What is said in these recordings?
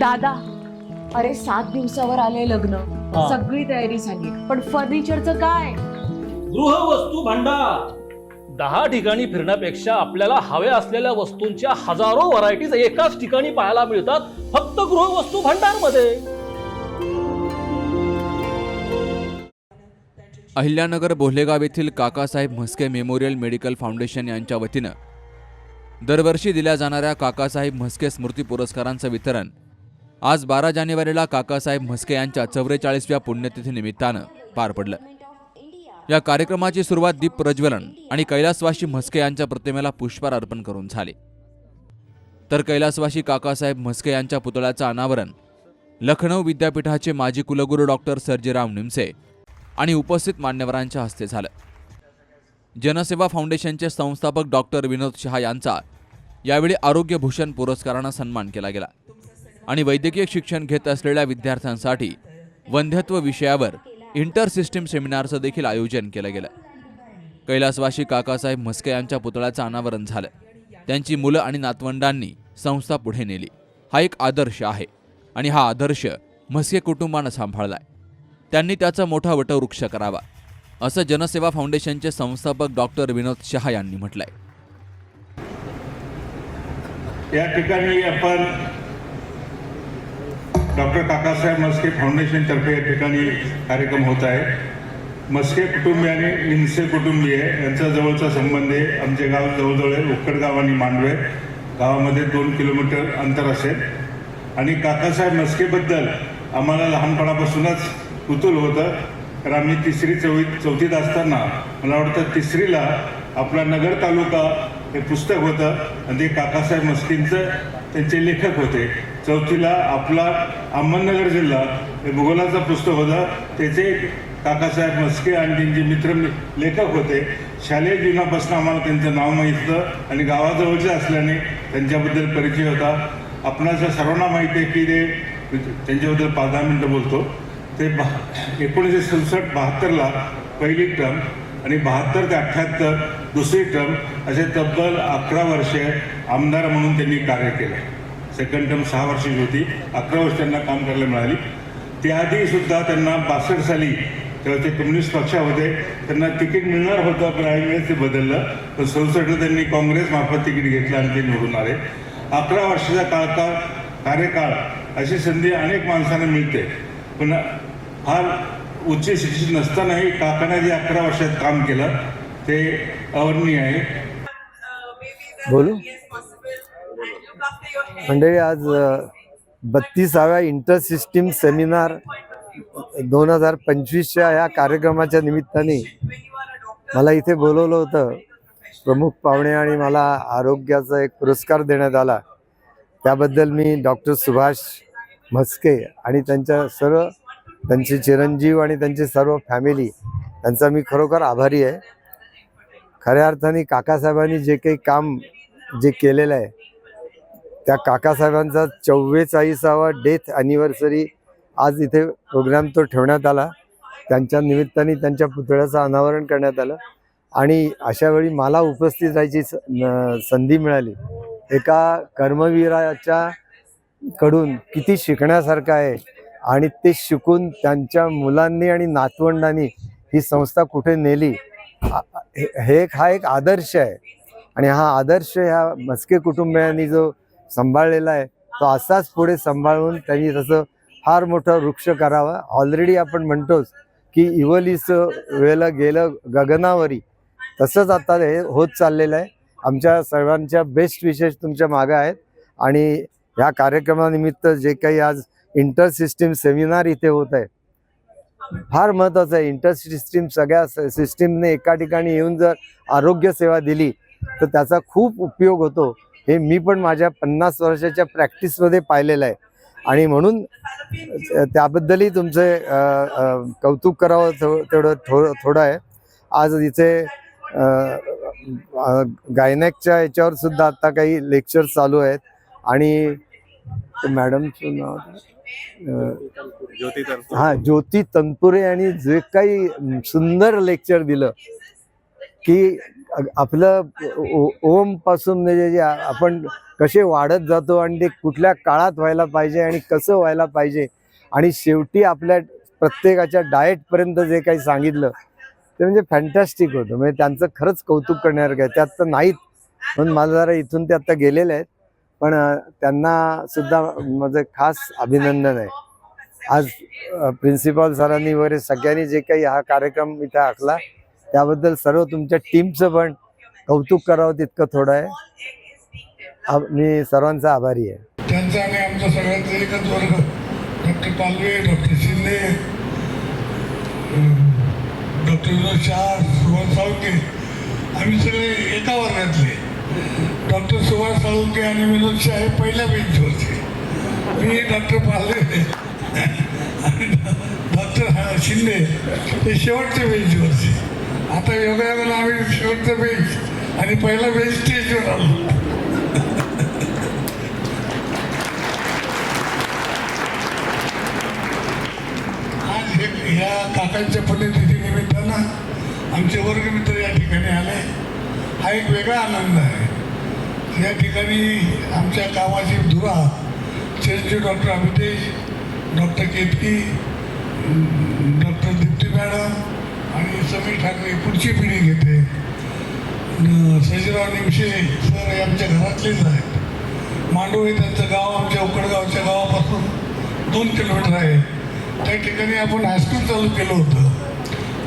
दादा अरे सात दिवसावर आले लग्न. हा. सगळी तयारी झाली. पण फर्निचरचं काय? गृहवस्तू भांडार. दहा ठिकाणी फिरण्यापेक्षा आपल्याला हव्या असलेल्या वस्तूंच्या हजारो व्हरायटीज एकाच ठिकाणी पाहायला मिळतात फक्त गृहवस्तू भांडारमध्ये अहिल्यानगर बोहलेगाव येथील Kakasaheb Mhaske memorial medical foundation यांच्या वतीनं दरवर्षी दिल्या जाणाऱ्या काकासाहेब म्हस्के स्मृती पुरस्कारांचं वितरण आज बारा जानेवारीला काकासाहेब म्हस्के यांच्या चौवेचाळीसव्या पुण्यतिथीनिमित्तानं पार पडलं. या कार्यक्रमाची सुरुवात दीप प्रज्वलन आणि कैलासवासी म्हस्के यांच्या प्रतिमेला पुष्पार अर्पण करून झाली. तर कैलासवासी काकासाहेब म्हस्के यांच्या पुतळ्याचं अनावरण लखनौ विद्यापीठाचे माजी कुलगुरू डॉक्टर सर्जेराव निमसे आणि उपस्थित मान्यवरांच्या हस्ते झालं. जनसेवा फाउंडेशनचे संस्थापक डॉक्टर विनोद शहा यांचा यावेळी आरोग्यभूषण पुरस्कारानं सन्मान केला गेला. आणि वैद्यकीय शिक्षण घेत असलेल्या विद्यार्थ्यांसाठी वंध्यत्व विषयावर इंटर सिस्टीम सेमिनारचं देखील आयोजन केलं गेलं. कैलासवासी काकासाहेब म्हस्के यांच्या पुतळ्याचं अनावरण झालं. त्यांची मुलं आणि नातवंडांनी संस्था पुढे नेली. हा एक आदर्श आहे आणि हा आदर्श म्हस्के कुटुंबानं सांभाळलाय. त्यांनी त्याचा मोठा वटवृक्ष करावा असं जनसेवा फाउंडेशनचे संस्थापक डॉक्टर विनोद शहा यांनी म्हटलंय. या ठिकाणी आपण डॉक्टर काकासाहेब मस्के फाउंडेशनतर्फे या ठिकाणी कार्यक्रम होत आहे. मस्के कुटुंबीय आणि निमसे कुटुंबीय यांचा जवळचा संबंध आहे. आमचे गाव जवळजवळ आहे उक्कडगाव आणि मांडवे. गावामध्ये दोन किलोमीटर अंतर असेल. आणि काकासाहेब मस्केबद्दल आम्हाला लहानपणापासूनच कुतूल होतं. तर आम्ही तिसरी चौथी चौथीत असताना मला वाटतं तिसरीला आपला नगर तालुका हे पुस्तक होतं. आणि ते काकासाहेब मस्कींचं त्यांचे लेखक होते. चौथीला आपला अहमदनगर जिल्हा हे भूगोलाचं पुस्तक होता. त्याचे काकासाहेब मस्के आणि त्यांचे मित्र लेखक होते. शालेय जीवनापासून आम्हाला त्यांचं नाव माहीत आणि गावाजवळचे असल्याने त्यांच्याबद्दल परिचय होता. आपणाच्या सर्वांना माहिती आहे की ते त्यांच्याबद्दल पाच दहा मिनटं बोलतो. ते बा एकोणीसशे सदुसष्ट बहात्तरला पहिली टर्म आणि बहात्तर ते अठ्ठ्याहत्तर दुसरी टर्म असे तब्बल अकरा वर्षे आमदार म्हणून त्यांनी कार्य केलं. सेकंड टर्म सहा वर्षाची होती. अकरा वर्ष त्यांना काम करायला मिळाली. त्याआधी सुद्धा त्यांना बासष्ट साली तेव्हा ते कम्युनिस्ट पक्षामध्ये त्यांना तिकीट मिळणार होतं पण काही वेळेस ते बदललं. पण सदुसष्टला त्यांनी काँग्रेसमार्फत तिकीट घेतलं आणि ते निवडून आले. अकरा वर्षाचा काळकाळ कार्यकाळ अशी संधी अनेक माणसांना मिळते. पण फार उच्च शिक्षित नसतानाही काकाने जे अकरा वर्षात काम केलं ते अवर्णनीय आहे. बोलू? मंडळी आज बत्तीसाव्या इंटर सिस्टीम सेमिनार दोन हजार पंचवीसच्या या कार्यक्रमाच्या निमित्ताने मला इथे बोलवलं होतं. प्रमुख पाहुणे आणि मला आरोग्याचा एक पुरस्कार देण्यात आला. त्याबद्दल मी डॉक्टर सुभाष म्हस्के आणि त्यांच्या सर्व त्यांचे चिरंजीव आणि त्यांची सर्व फॅमिली त्यांचा मी खरोखर आभारी आहे. खऱ्या अर्थाने काकासाहेबांनी जे काही काम जे केलेलं आहे त्या काकासाहेबांचा चव्वेचाळीसावा डेथ ॲनिव्हर्सरी आज इथे प्रोग्राम तो ठेवण्यात आला. त्यांच्या निमित्ताने त्यांच्या पुतळ्याचं अनावरण करण्यात आलं. आणि अशा वेळी मला उपस्थित राहायची स- न- संधी मिळाली. एका कर्मवीराच्या कडून किती शिकण्यासारखं आहे आणि ते शिकून त्यांच्या मुलांनी आणि नातवंडांनी ही संस्था कुठे नेली हे हे एक- हा एक आदर्श आहे. आणि हा आदर्श ह्या मस्के कुटुंबियांनी जो सांभाळलेला आहे. तो असाच पुढे सांभाळून त्यांनी तसं फार मोठं वृक्ष करावा. ऑलरेडी आपण म्हणतोच की इवलीचं वेळेला गेलं गगनावरी. तसंच आता हे होत चाललेलं आहे. आमच्या सर्वांच्या बेस्ट विशेष तुमच्या मागं आहेत. आणि ह्या कार्यक्रमानिमित्त जे काही आज इंटर सिस्टीम सेमिनार इथे होत आहे. फार महत्त्वाचं आहे. इंटर सिस्टीम सगळ्या सिस्टीमने एका ठिकाणी येऊन जर आरोग्य सेवा दिली तर त्याचा खूप उपयोग होतो. हे मी पण माझ्या पन्नास वर्षाच्या प्रॅक्टिसमध्ये पाहिलेलं आहे. आणि म्हणून त्याबद्दलही तुमचे कौतुक करावं थो- तेवढं थो थोडं आहे. आज इथे गायनॅकच्या याच्यावर सुद्धा आता काही लेक्चर चालू आहेत. आणि मॅडमचं नाव हा ज्योती तनपुरे यांनी जे काही सुंदर लेक्चर दिलं की आपलं ओ- ओमपासून म्हणजे जे आपण कसे वाढत जातो आणि ते कुठल्या काळात व्हायला पाहिजे आणि कसं व्हायला पाहिजे. आणि शेवटी आपल्या प्रत्येकाच्या डाएटपर्यंत जे काही सांगितलं ते म्हणजे फॅन्टॅस्टिक होतं. म्हणजे त्यांचं खरंच कौतुक करण्यासारखं आहे. त्यात तर नाहीत. म्हणून माझं जरा इथून ते आत्ता गेलेले आहेत. पण त्यांना सुद्धा माझं खास अभिनंदन आहे. आज प्रिन्सिपॉल सरांनी वगैरे सगळ्यांनी जे काही हा कार्यक्रम इथे आखला त्याबद्दल सर्व तुमच्या टीमचं पण कौतुक करावं तितकं थोडं आहे. मी सर्वांचा आभारी आहे. त्यांचा आणि आमचा सगळ्यांचा एकच वर्ग. Doctor Palve doctor Shinde doctor Vinod Shah Subhash Salunke. आम्ही सगळे एका वर्गातले. डॉक्टर सुभाष साळुंके आणि विनोद शाह हे पहिल्या बेंचवरचे. मी डॉक्टर पालवे. आणि डॉक्टर शिंदे हे शेवटच्या बेंचवरचे. आता योगायोगाला आम्ही शेवटचं बेंच आणि पहिला बेंच स्टेजवर आलो आज हे ह्या काकांच्या पुण्यतिथी निमित्तानं आमचे वर्गमित्र या ठिकाणी आले. हा एक वेगळा आनंद आहे. या ठिकाणी आमच्या कामाची धुरा चिरंजीव doctor Amitesh doctor Ketki doctor Deepti आणि समीर ठाकरे पुढची पिढी घेते. सजीराव निमशे सर हे आमच्या घरातलेच आहेत. मांडव हे त्यांचं गाव आमच्या उकडगावच्या गावापासून दोन किलोमीटर आहे. त्या ठिकाणी आपण हायस्कूल चालू केलं होतं.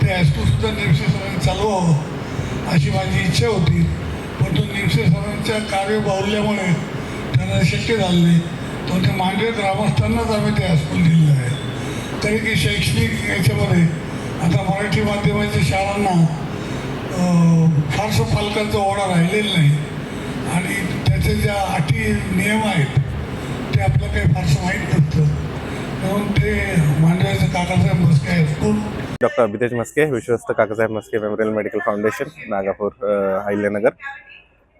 ते हायस्कूलसुद्धा निमशे सरांनी चालवावं अशी माझी इच्छा होती. परंतु निमशे सरांच्या कार्य बाहुल्यामुळे त्यांना शक्य झालं नाही. तो ते मांडवे ग्रामस्थांनाच आम्ही ते हायस्कूल दिलेलं आहे. तरी की शैक्षणिक याच्यामध्ये आता मराठी माध्यमाच्या शाळांना फारसं पालकांचा ओढा राहिलेला नाही. आणि त्याचे ज्या अटी नियम आहेत ते आपलं काही फारसं माहीत नसतं. म्हणून ते मांडव्याचं Kakasaheb Maske high school doctor Abhitesh Maske विश्वस्त Kakasaheb Maske memorial medical foundation Nagapur अ,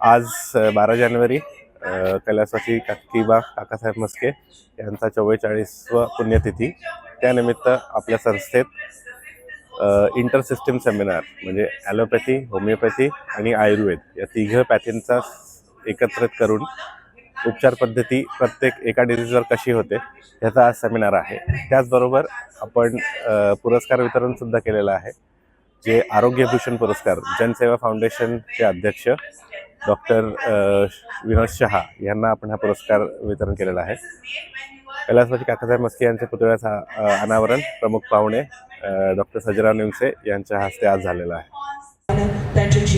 आज बारा जानेवारी कैलासवासी काकीबा काकासाहेब मस्के यांचा चव्वेचाळीसवा पुण्यतिथी. त्यानिमित्त आपल्या संस्थेत इंटर सिस्टीम सेमिनार म्हणजे ॲलोपॅथी होमिओपॅथी आणि आयुर्वेद या तिघं पॅथींचा एकत्रित करून उपचार पद्धती प्रत्येक एका डिझीजवर कशी होते ह्याचा आज सेमिनार आहे. त्याचबरोबर आपण पुरस्कार वितरणसुद्धा केलेलं आहे जे आरोग्यभूषण पुरस्कार जनसेवा फाउंडेशनचे अध्यक्ष डॉक्टर विनोद शहा यांना आपण हा पुरस्कार वितरण केलेला आहे. कैलासवासी काकासाहेब मस्के यांच्या पुतळ्याचा अनावरण प्रमुख पाहुणे डॉक्टर सजराव निमसे यांच्या हस्ते आज झालेलं आहे.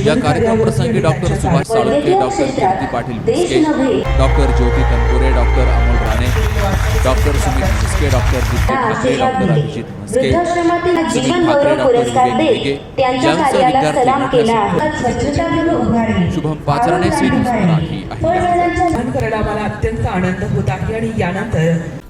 या कार्यक्रम प्रसंगी doctor Subhash Salunke doctor Kirti Patil Bhuske doctor Jyoti Tanpure doctor Amol Rane doctor Sumit Mhaske doctor Deepti Thackeray doctor Abhijit Mhaske Sunil जीवन ठाकरे गौरव डॉक्टर पुरस्कार विवेक देत दिघे त्यांच्या यांचा कार्याला विद्यार्थी आहे. शुभम पाचराणे न्यूज मराठी मला अत्यंत आनंद होत आहे आणि यानंतर